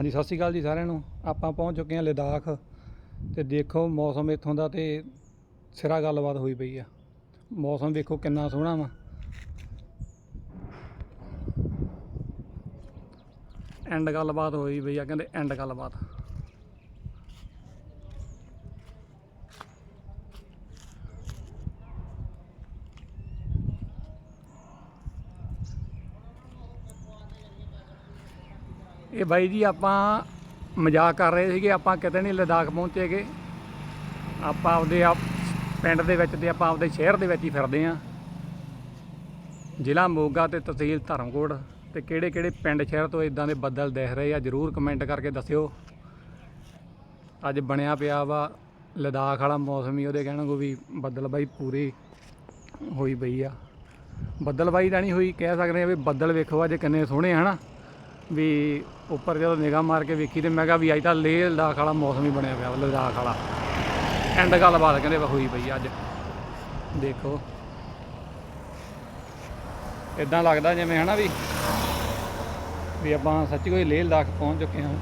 ਹਾਂਜੀ, ਸਤਿ ਸ਼੍ਰੀ ਅਕਾਲ ਜੀ ਸਾਰਿਆਂ ਨੂੰ। ਆਪਾਂ ਪਹੁੰਚ ਚੁੱਕੇ ਹਾਂ ਲਦਾਖ ਤੇ ਦੇਖੋ ਮੌਸਮ ਇੱਥੋਂ ਦਾ ਤੇ ਸਿਰਾ ਗੱਲਬਾਤ ਹੋਈ ਪਈ ਆ। ਮੌਸਮ ਦੇਖੋ ਕਿੰਨਾ ਸੋਹਣਾ ਵਾ। ਐਂਡ ਗੱਲਬਾਤ ਹੋਈ ਪਈ ਆ, ਕਹਿੰਦੇ ਐਂਡ ਗੱਲਬਾਤ। ਇਹ ਬਾਈ ਜੀ ਆਪਾਂ ਮਜ਼ਾਕ ਕਰ ਰਹੇ ਸੀਗੇ, ਆਪਾਂ ਕਿਤੇ ਨਹੀਂ ਲਦਾਖ ਪਹੁੰਚੇਗੇ ਆਪਾਂ ਆਪਦੇ ਆਪ ਪਿੰਡ ਦੇ ਵਿੱਚ ਤੇ ਆਪਾਂ ਆਪਦੇ ਸ਼ਹਿਰ ਦੇ ਵਿੱਚ ਹੀ ਫਿਰਦੇ ਆਂ। ਜ਼ਿਲ੍ਹਾ ਮੋਗਾ ਤੇ ਤਹਿਸੀਲ ਧਰਮਕੋਟ ਤੇ ਕਿਹੜੇ ਕਿਹੜੇ ਪਿੰਡ ਸ਼ਹਿਰ ਤੋਂ ਇਦਾਂ ਦੇ ਬੱਦਲ ਦਿਖ ਰਹੇ ਆ, ਜਰੂਰ ਕਮੈਂਟ ਕਰਕੇ ਦੱਸਿਓ। ਅੱਜ ਬਣਿਆ ਪਿਆ ਵਾ ਲਦਾਖ ਵਾਲਾ ਮੌਸਮ ਹੀ, ਉਹਦੇ ਕਹਿਣ ਕੋ ਵੀ ਬੱਦਲ ਬਾਈ ਪੂਰੀ ਹੋਈ ਪਈ ਆ। ਬੱਦਲ ਬਾਈ ਤਾਂ ਨਹੀਂ ਹੋਈ, ਕਹਿ ਸਕਦੇ ਆ ਵੀ ਬੱਦਲ ਵੇਖੋ ਅੱਜ ਕਿੰਨੇ ਸੋਹਣੇ ਹਨਾ? ਵੀ ਉੱਪਰ ਜਦੋਂ ਨਿਗਾਹ ਮਾਰ ਕੇ ਵੇਖੀ ਤੇ ਮੈਂ ਕਿਹਾ ਵੀ ਅੱਜ ਤਾਂ ਲੇਹ ਲਦਾਖ ਵਾਲਾ ਮੌਸਮ ਹੀ ਬਣਿਆ ਪਿਆ, ਲਦਾਖ ਵਾਲਾ। ਐਂਡ ਗੱਲਬਾਤ ਕਹਿੰਦੇ ਹੋਈ ਪਈ ਅੱਜ। ਦੇਖੋ। ਇਦਾਂ ਲੱਗਦਾ ਜਿਵੇਂ ਹਨਾ ਵੀ ਵੀ ਆਪਾਂ ਸੱਚੀ ਕੋਈ ਲੇਹ ਲਦਾਖ ਪਹੁੰਚ ਚੁੱਕੇ ਹਾਂ।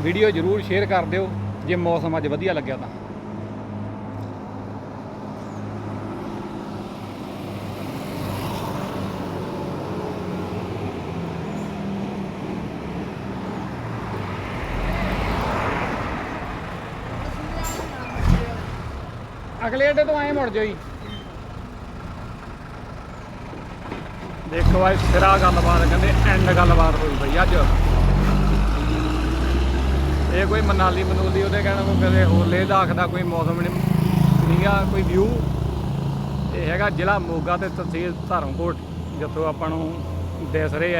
ਵੀਡੀਓ ਜਰੂਰ ਸ਼ੇਅਰ ਕਰ ਦਿਓ, ਜੇ ਮੌਸਮ ਅੱਜ ਵਧੀਆ ਲੱਗਿਆ ਤਾਂ। ਅਗਲੇ ਅੱਡੇ ਤੋਂ ਐਂ ਮੁੜ ਜਾਓ ਜੀ। ਦੇਖੋ ਅੱਜ ਸਿਰਾ ਗੱਲਬਾਤ ਕਹਿੰਦੇ ਐਂਡ ਗੱਲਬਾਤ ਹੋਈ ਬਈ ਅੱਜ। ਇਹ ਕੋਈ ਮਨਾਲੀ ਮਨੂਲੀ ਉਹਦੇ ਕਹਿਣਾ ਕੋਈ ਕਦੇ ਹੋਰ ਲੇਹਦਾਖ ਦਾ ਕੋਈ ਮੌਸਮ ਨਹੀਂ ਆ ਕੋਈ ਵਿਊ ਇਹ ਹੈਗਾ ਜ਼ਿਲ੍ਹਾ ਮੋਗਾ ਤੇ ਤਹਿਸੀਲ ਧਰਮਕੋਟ, ਜਿੱਥੋਂ ਆਪਾਂ ਨੂੰ ਦਿਸ ਰਹੇ ਆ।